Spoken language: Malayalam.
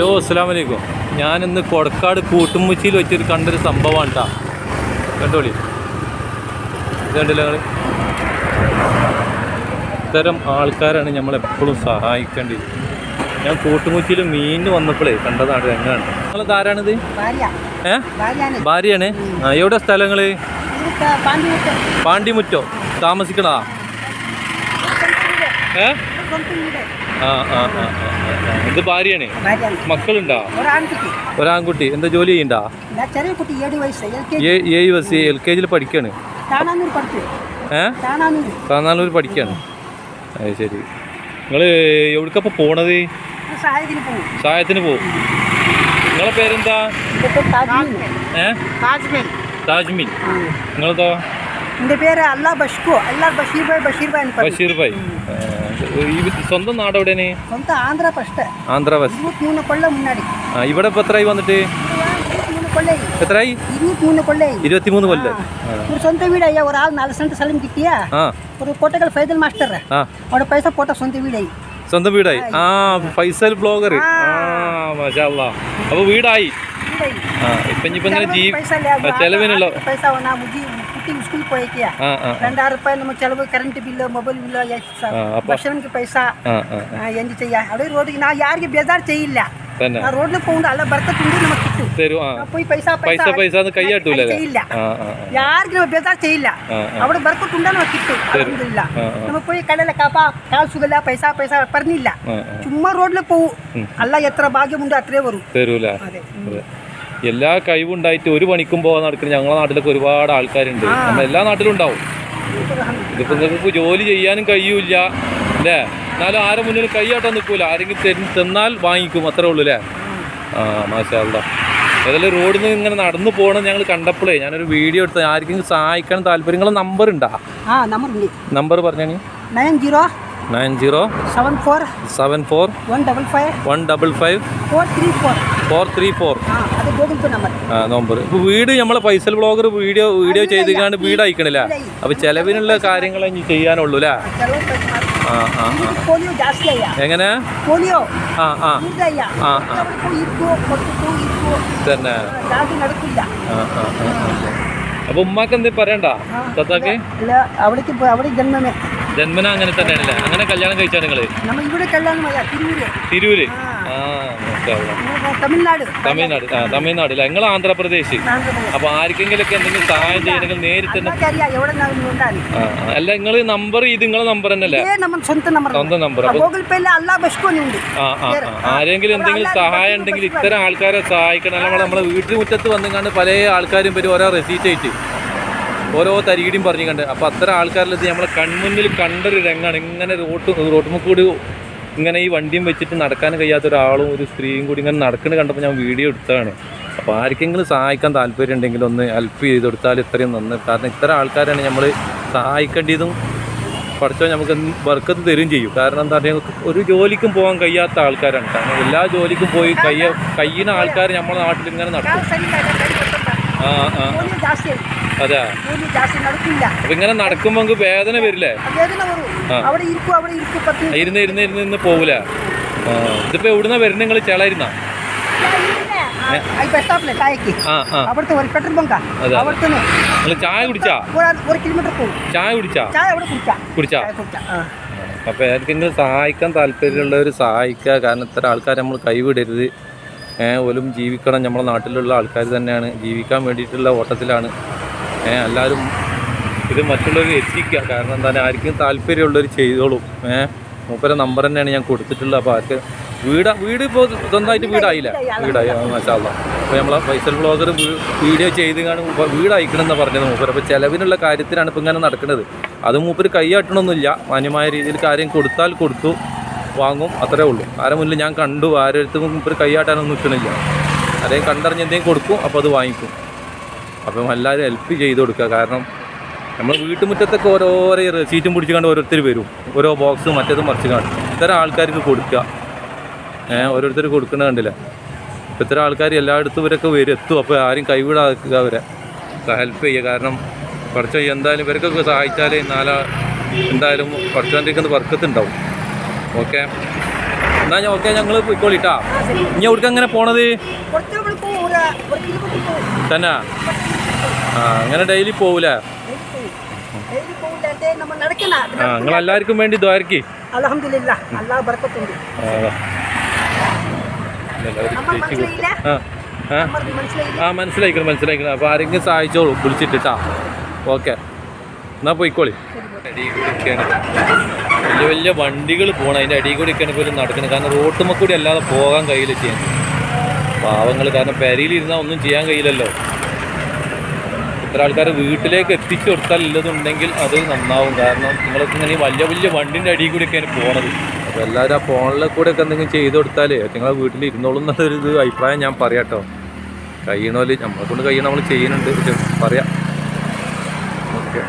ഹലോ അസ്സാം വലൈക്കും ഞാനിന്ന് കൊടക്കാട് കൂട്ടുമുച്ചിയിൽ വെച്ചൊരു കണ്ടൊരു സംഭവമാണ് കേട്ടോ കണ്ടോളി. ഇത് കണ്ടില്ല നിങ്ങൾ ഇത്തരം ആൾക്കാരാണ് നമ്മളെപ്പോഴും സഹായിക്കേണ്ടി ഞാൻ കൂട്ടുമുച്ചിയിൽ മീൻ വന്നപ്പോഴേ കണ്ടതാണ് രംഗാണ് നിങ്ങളത് ആരാണിത്? ഏ? ഭാര്യയാണ്. ആ എവിടെ സ്ഥലങ്ങൾ പാണ്ടിമുറ്റം. പാണ്ടിമുറ്റോ. താമസിക്കണതാ? ഏ? ഇത് ഭാര്യയാണ്? മക്കളുണ്ടോ? ഒരാൺകുട്ടി. എന്താ ജോലി ചെയ്യണ്ടാ? ചെറിയ കുട്ടി ഏഴ് വയസ്സ് എൽ കെ ജിയിൽ പഠിക്കാണ്. താണാനൂർ പഠിച്ചു ഏ? താണാനൂർ താന്നാലൂർ പഠിക്കാണ്. അത് ശരി. നിങ്ങൾ എവിടേക്കപ്പോൾ പോണത്? സഹായത്തിന് പോകും നിങ്ങളെ പേരെന്താ? ഇതിപ്പോൾ താജ്മീൻ ഏ? താജ്മീൻ താജ്മീൻ നിങ്ങളതോ എന്റെ പേര് അല്ലാ ബഷ്കു. അല്ലാ ബഷീർ ഭായ് ബഷീർ ഭായ് ബഷീർ ഭായ്. സ്വന്തം നാട് എവിടെയാണ്? സ്വന്തം ആന്ധ്ര ഫസ്റ്റ് ആന്ധ്ര ഫസ്റ്റ് ഇരുപത്തിമൂന്ന് കൊല്ലം മുന്നാടി. ഇവിടെ ഇപ്പോൾ എത്രയായി വന്നിട്ട്? എത്രയായി ഇരുപത്തിമൂന്ന് കൊല്ലം. ഇരുപത്തിമൂന്ന് കൊല്ലം. ഒരു സ്വന്തം വീടായി. ഒരാൾ നാല് സെന്റ് സ്ഥലം കിട്ടിയ. ഒരു കോട്ടകൾ ഫൈദൽ മാസ്റ്റർ. അവിടെ പൈസ പോട്ട സ്വന്തം വീടായി. സ്വന്തം വീടായി? ആ. ഫൈസൽ ബ്ലോഗർ. ആ. മാഷാ അപ്പൊ വീടായി? പെഞ്ഞിപ്പങ്ങനെ ജീവി ചെലവിനുള്ള പൈസ കുട്ടി സ്കൂൾ പോയിക്കുക രണ്ടായിരം റുപ്പായ നമ്മൾ ചെലവ് കറണ്ട് ಬಿಲ್ಲು ಮೊಬೈಲ್ ಬಿಲ್ಲು ഭക്ഷണക്ക് പൈസ എന്ത് ചെയ്യാ? ഞാൻ ആർക്കും ബേജാർ ചെയ്യില്ല. റോഡിൽ പോകുമ്പോൾ അല്ല ബർക്കത്തുണ്ട് നമുക്ക് കിട്ടും. പോയി പൈസ പൈസ പൈസ കൈയാട്ടൂല ചെയ്യില്ല. ആർക്കും ബേജാർ ചെയ്യില്ല. അവിടെ ബർക്കത്തുണ്ടാ നമുക്ക് കിട്ടും. അലഹമില്ല പോയി കടയിലെ കാപ്പാ കാൽ സുഖമില്ല പൈസ പൈസ പറഞ്ഞില്ല. ചുമ്മാ റോഡിൽ പോവും. അല്ല എത്ര ഭാഗ്യമുണ്ടോ അത്രേ വരും. അതെ. എല്ലാ കഴിവുണ്ടായിട്ട് ഒരു പണിക്കും പോകാൻ നടക്കുന്ന ഞങ്ങളുടെ നാട്ടിലൊക്കെ ഒരുപാട് ആൾക്കാരുണ്ട്. നമ്മൾ എല്ലാ നാട്ടിലും ഉണ്ടാവും. ഇതിപ്പോ നിങ്ങൾക്ക് ജോലി ചെയ്യാനും കഴിയൂല അല്ലേ? എന്നാലും ആരും മുന്നിൽ കൈയാട്ടാൻ നിൽക്കൂല. ആരെങ്കിലും തരും തന്നാൽ വാങ്ങിക്കും അത്രേ ഉള്ളൂ അല്ലേ? ആ മാഷാല്ല ഏതായാലും റോഡിൽ നിന്ന് ഇങ്ങനെ നടന്നു പോകണം ഞങ്ങൾ കണ്ടപ്പോഴേ ഞാനൊരു വീഡിയോ എടുത്ത് ആർക്കെങ്കിലും സഹായിക്കാൻ താല്പര്യം നിങ്ങളെ നമ്പർ ഉണ്ടാ. നമ്പർ പറഞ്ഞു nine zero nine zero seven four seven four one double five one double five four three four. Four three four. Number. ഇപ്പോൾ വീട് നമ്മളെ പൈസൽ ബ്ലോഗർ വീഡിയോ വീഡിയോ ചെയ്തിക്കാണ്ട് വീട് അയക്കണില്ല. അപ്പോൾ ചിലവിനുള്ള കാര്യങ്ങൾ ഇനി ചെയ്യാനുള്ളൂ അല്ലേ എങ്ങനെ? ആ ആ. ആ തന്നെ. ആ ആ ആ പറയണ്ട? തത്താക്ക്? അവിടെ ജന്മമേ. ജന്മന അങ്ങനെ തന്നെയാണല്ലേ? അങ്ങനെ കല്യാണം കഴിച്ചാണ് നിങ്ങൾ? തിരൂര്. തമിഴ്നാട്. തമിഴ്നാട് അല്ലെ? തമിഴ്നാടില്ല ആന്ധ്രാപ്രദേശ്? അപ്പൊ ആർക്കെങ്കിലും ഒക്കെ എന്തെങ്കിലും സഹായം ചെയ്യണമെങ്കിൽ നേരിട്ട് അല്ല നിങ്ങൾ നമ്പർ ഇത് നിങ്ങളെ നമ്പർ തന്നെയല്ലേ? സ്വന്തം നമ്പർ ആരെങ്കിലും എന്തെങ്കിലും സഹായം ഉണ്ടെങ്കിൽ ഇത്തരം ആൾക്കാരെ സഹായിക്കണം. അല്ലെങ്കിൽ നമ്മളെ വീട്ടിൽ മുറ്റത്ത് വന്നിങ്ങാണ്ട് പല ആൾക്കാരും വരും ഓരോ റെസീറ്റ് ആയിട്ട്. ഓരോ തരികിടിയും പറഞ്ഞു കണ്ട്. അപ്പോൾ അത്തരം ആൾക്കാരിലെത്തി നമ്മളെ കൺമുന്നിൽ കണ്ടൊരു രംഗാണ്. ഇങ്ങനെ റോട്ട് റോട്ടുമ്മക്കൂടി ഇങ്ങനെ ഈ വണ്ടിയും വെച്ചിട്ട് നടക്കാൻ കഴിയാത്ത ഒരാളും ഒരു സ്ത്രീയും കൂടി ഇങ്ങനെ നടക്കുന്നത് കണ്ടപ്പോൾ ഞാൻ വീഡിയോ എടുത്തതാണ്. അപ്പോൾ ആർക്കെങ്കിലും സഹായിക്കാൻ താല്പര്യം ഉണ്ടെങ്കിൽ ഒന്ന് ഹെൽപ്പ് ചെയ്ത് കൊടുത്താൽ ഇത്രയും നന്ന്. കാരണം ഇത്തരം ആൾക്കാരാണ് നമ്മൾ സഹായിക്കേണ്ടതും പഠിച്ചോ നമുക്ക് വർക്കത്ത് തരും ചെയ്യും. കാരണം എന്താ പറയുക ഒരു ജോലിക്കും പോകാൻ കഴിയാത്ത ആൾക്കാരാണ്. കാരണം എല്ലാ ജോലിക്കും പോയി കയ്യ കഴിയുന്ന ആൾക്കാർ നമ്മുടെ നാട്ടിൽ ഇങ്ങനെ നടക്കും. ഇങ്ങനെ നടക്കുമ്പോ വേദന വരില്ലേ? ഇരുന്ന് ഇരുന്ന് ഇരുന്ന് ഇന്ന് പോവില്ല ഇതിപ്പോ എവിടുന്ന വരുന്ന നിങ്ങൾ ചേളായിരുന്ന? അപ്പൊ ആർക്കെങ്കിലും സഹായിക്കാൻ താല്പര്യമുള്ളവര് സഹായിക്കുക കാരണം ഇത്ര ആൾക്കാർ നമ്മൾ കൈവിടരുത്. പോലും ജീവിക്കണം. നമ്മുടെ നാട്ടിലുള്ള ആൾക്കാർ തന്നെയാണ്. ജീവിക്കാൻ വേണ്ടിയിട്ടുള്ള ഓട്ടത്തിലാണ്. എല്ലാവരും ഇത് മറ്റുള്ളവർ എത്തിക്കുക. കാരണം എന്താണ്? ആർക്കും താല്പര്യമുള്ളവർ ചെയ്തോളും. ഏഹ് മൂപ്പരെ നമ്പർ തന്നെയാണ് ഞാൻ കൊടുത്തിട്ടുള്ളത്. അപ്പോൾ ആർക്ക് വീട് വീട് ഇപ്പോൾ സ്വന്തമായിട്ട് വീടായില്ല. വീടായി. മസാല അപ്പോൾ നമ്മളെ ഫൈസൽ ബ്ലോഗർ വീഡിയോ ചെയ്ത് കാണും വീട് അയക്കണം എന്നാണ് പറഞ്ഞത് മൂപ്പർ അപ്പോൾ ചിലവിനുള്ള കാര്യത്തിലാണ് ഇപ്പോൾ ഇങ്ങനെ നടക്കുന്നത് അത് മൂപ്പർ കൈയാട്ടണമൊന്നുമില്ല മാന്യമായ രീതിയിൽ കാര്യം കൊടുത്താൽ കൊടുത്തു. വാങ്ങും അത്രേ ഉള്ളൂ. ആരെ മുന്നിൽ ഞാൻ കണ്ടു ആരെടുത്തും മൂപ്പര് കൈയാട്ടാനൊന്നും നിൽക്കണില്ല. ആരെയും കണ്ടറിഞ്ഞ് എന്തെങ്കിലും കൊടുക്കും അപ്പോൾ അത് വാങ്ങിക്കും. അപ്പം എല്ലാവരും ഹെൽപ്പ് ചെയ്ത് കൊടുക്കുക. കാരണം നമ്മൾ വീട്ടുമുറ്റത്തൊക്കെ ഓരോരോ റെസീറ്റും പിടിച്ച് കണ്ട് ഓരോരുത്തർ വരും. ഓരോ ബോക്സ് മറ്റേതും മറിച്ച് കാണും ഇത്തരം ആൾക്കാർക്ക് കൊടുക്കുക ഏഹ് ഓരോരുത്തർ കൊടുക്കണ കണ്ടില്ല? ഇപ്പം ഇത്തരം ആൾക്കാർ എല്ലായിടത്തും ഇവരൊക്കെ വരും എത്തും. അപ്പോൾ ആരും കൈവിടാക്കുക അവരെ. ഹെൽപ്പ് ചെയ്യുക. കാരണം കുറച്ച് എന്തായാലും ഇവർക്കൊക്കെ സഹായിച്ചാലേ നാലാ എന്തായാലും കുറച്ചതിന്റെയൊക്കെ വർക്കത്തുണ്ടാവും. ഓക്കെ. എന്നാ ഞാൻ ഓക്കെ ഞങ്ങൾ പോയിക്കോളിട്ടാ. ഇനി എവിടേക്ക് എങ്ങനെ പോണത്? തന്നെ. ആ അങ്ങനെ ഡെയിലി പോവൂലേ? ആ നിങ്ങൾ എല്ലാവർക്കും വേണ്ടി ദ്വാരക്ക് ആ മനസ്സിലായിക്കണം മനസ്സിലായിക്കണം. അപ്പോൾ ആരെങ്കിലും സഹായിച്ചോളൂ വിളിച്ചിട്ടാ ഓക്കെ. എന്നാ പോയിക്കോളി. വലിയ വലിയ വണ്ടികൾ പോകണം അതിന്റെ അടിയിൽ കൂടി ഒക്കെയാണ് പോലും നടക്കുന്നത് കാരണം റോട്ടുമ്മ കൂടി അല്ലാതെ പോകാൻ കഴിയില്ല ചെയ്യാൻ പാവങ്ങൾ കാരണം പെരയിലിരുന്നാൽ ഒന്നും ചെയ്യാൻ കഴിയില്ലല്ലോ. ഇത്ര ആൾക്കാർ വീട്ടിലേക്ക് എത്തിച്ചു കൊടുത്താൽ ഇല്ലതുണ്ടെങ്കിൽ അത് നന്നാവും. കാരണം നിങ്ങളൊക്കെ ഇങ്ങനെ വലിയ വലിയ വണ്ടിന്റെ അടിയിൽ കൂടിയൊക്കെയാണ് പോണത്. അപ്പോൾ എല്ലാവരും ആ ഫോണിൽ കൂടെ ഒക്കെ എന്തെങ്കിലും ചെയ്ത് കൊടുത്താൽ നിങ്ങളെ വീട്ടിൽ ഇരുന്നോളും എന്നുള്ളൊരു ഇത് അഭിപ്രായം ഞാൻ പറയാം കേട്ടോ. കഴിയണോൽ. നമ്മളെ കൊണ്ട് കഴിയണം നമ്മൾ ചെയ്യുന്നുണ്ട്. പറയാം. ഓക്കെ.